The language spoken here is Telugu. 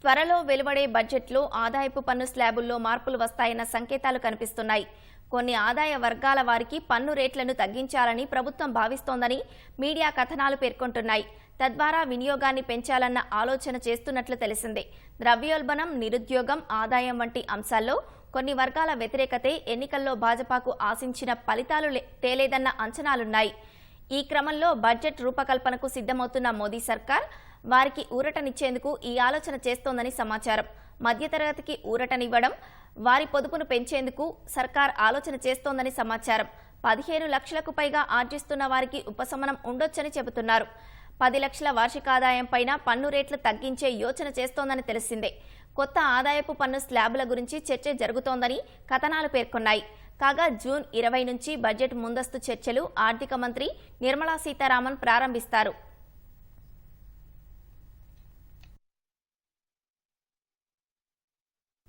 త్వరలో వెలువడే బడ్జెట్లో ఆదాయపు పన్ను స్లాబుల్లో మార్పులు వస్తాయన్న సంకేతాలు కనిపిస్తున్నాయి. కొన్ని ఆదాయ వర్గాల వారికి పన్ను రేట్లను తగ్గించాలని ప్రభుత్వం భావిస్తోందని మీడియా కథనాలు పేర్కొంటున్నాయి. తద్వారా వినియోగాన్ని పెంచాలన్న ఆలోచన చేస్తున్నట్లు తెలిసిందే. ద్రవ్యోల్బణం నిరుద్యోగం ఆదాయం వంటి అంశాల్లో కొన్ని వర్గాల వ్యతిరేకతే ఎన్నికల్లో భాజపాకు ఆశించిన ఫలితాలు లే- తేలేదన్న అంచనాలున్నాయి. ఈ క్రమంలో బడ్జెట్ రూపకల్పనకు సిద్ధమవుతున్న మోదీ సర్కార్ వారికి ఊరటనిచ్చేందుకు ఈ ఆలోచన చేస్తోందని సమాచారం. మధ్యతరగతికి ఊరటనివ్వడం వారి పొదుపును పెంచేందుకు సర్కార్ ఆలోచన చేస్తోందని సమాచారం. పదిహేను లక్షలకు పైగా ఆర్జిస్తున్న వారికి ఉపశమనం ఉండొచ్చని చెబుతున్నారు. పది లక్షల వార్షికాదాయం పైన పన్ను రేట్లు తగ్గించే యోచన చేస్తోందని తెలిసిందే. కొత్త ఆదాయపు పన్ను స్లాబుల గురించి చర్చ జరుగుతోందని కథనాలు పేర్కొన్నాయి. కాగా జూన్ ఇరవై నుంచి బడ్జెట్ ముందస్తు చర్చలు ఆర్థిక మంత్రి నిర్మలా సీతారామన్ ప్రారంభిస్తారు.